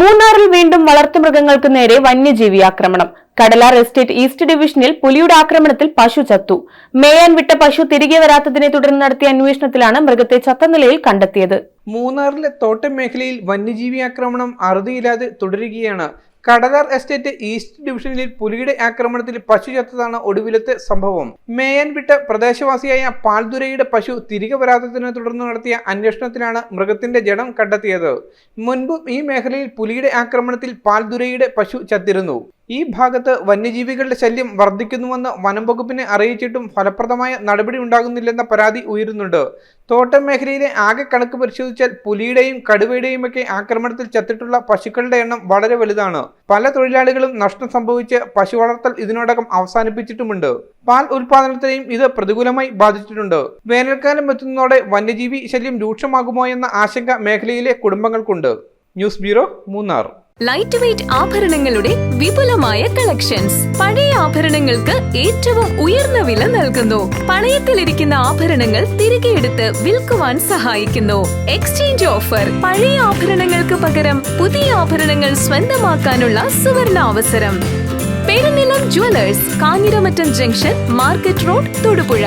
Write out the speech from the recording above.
മൂന്നാറിൽ വീണ്ടും വളർത്തുമൃഗങ്ങൾക്ക് നേരെ വന്യജീവി ആക്രമണം. കടലാർ എസ്റ്റേറ്റ് ഈസ്റ്റ് ഡിവിഷനിൽ പുലിയുടെ ആക്രമണത്തിൽ പശു ചത്തു. മേയാൻ വിട്ട പശു തിരികെ വരാത്തതിനെ തുടർന്ന് നടത്തിയ അന്വേഷണത്തിലാണ് മൃഗത്തെ ചത്ത നിലയിൽ കണ്ടെത്തിയത്. മൂന്നാറിലെ തോട്ടം മേഖലയിൽ വന്യജീവി ആക്രമണം അറുതിയില്ലാതെ തുടരുകയാണ് കടലാർ എസ്റ്റേറ്റ് ഈസ്റ്റ് ഡിവിഷനിൽ പുലിയുടെ ആക്രമണത്തിൽ പശു ചത്തതാണ് ഒടുവിലത്തെ സംഭവം. മേയാൻ വിട്ട പ്രദേശവാസിയായ പാൽദുരയുടെ പശു തിരികെ വരാത്തതിനെ തുടർന്ന് നടത്തിയ അന്വേഷണത്തിലാണ് മൃഗത്തിന്റെ ജഡം കണ്ടെത്തിയത്. മുൻപും ഈ മേഖലയിൽ പുലിയുടെ ആക്രമണത്തിൽ പാൽദുരയുടെ പശു ചത്തിരുന്നു. ഈ ഭാഗത്ത് വന്യജീവികളുടെ ശല്യം വർദ്ധിക്കുന്നുവെന്ന് വനം വകുപ്പിനെ അറിയിച്ചിട്ടും ഫലപ്രദമായ നടപടി ഉണ്ടാകുന്നില്ലെന്ന പരാതി ഉയരുന്നുണ്ട്. തോട്ടം മേഖലയിലെ ആകെ കണക്ക് പരിശോധിച്ചാൽ പുലിയുടെയും കടുവയുടെയും ഒക്കെ ആക്രമണത്തിൽ ചത്തിട്ടുള്ള പശുക്കളുടെ എണ്ണം വളരെ വലുതാണ്. പല തൊഴിലാളികളും നഷ്ടം സംഭവിച്ച് പശു വളർത്തൽ ഇതിനോടകം അവസാനിപ്പിച്ചിട്ടുമുണ്ട്. പാൽ ഉൽപാദനത്തെയും ഇത് പ്രതികൂലമായി ബാധിച്ചിട്ടുണ്ട്. വേനൽക്കാലം എത്തുന്നതോടെ വന്യജീവി ശല്യം രൂക്ഷമാകുമോ എന്ന ആശങ്ക മേഖലയിലെ കുടുംബങ്ങൾക്കുണ്ട്. News bureau Munnar. Light weight ആഭരണങ്ങളുടെ വിപുലമായ കളക്ഷൻസ് പഴയ ആഭരണങ്ങൾക്ക് ഏറ്റവും ഉയർന്ന വില നൽകുന്നു. പണയത്തിലിരിക്കുന്ന ആഭരണങ്ങൾ തിരികെ എടുത്ത് വിൽക്കുവാൻ സഹായിക്കുന്നു. എക്സ്ചേഞ്ച് ഓഫർ പഴയ ആഭരണങ്ങൾക്ക് പകരം പുതിയ ആഭരണങ്ങൾ സ്വന്തമാക്കാനുള്ള സുവർണ അവസരം. Perunilam jewellers Kanjiramattam junction market road Thodupuzha.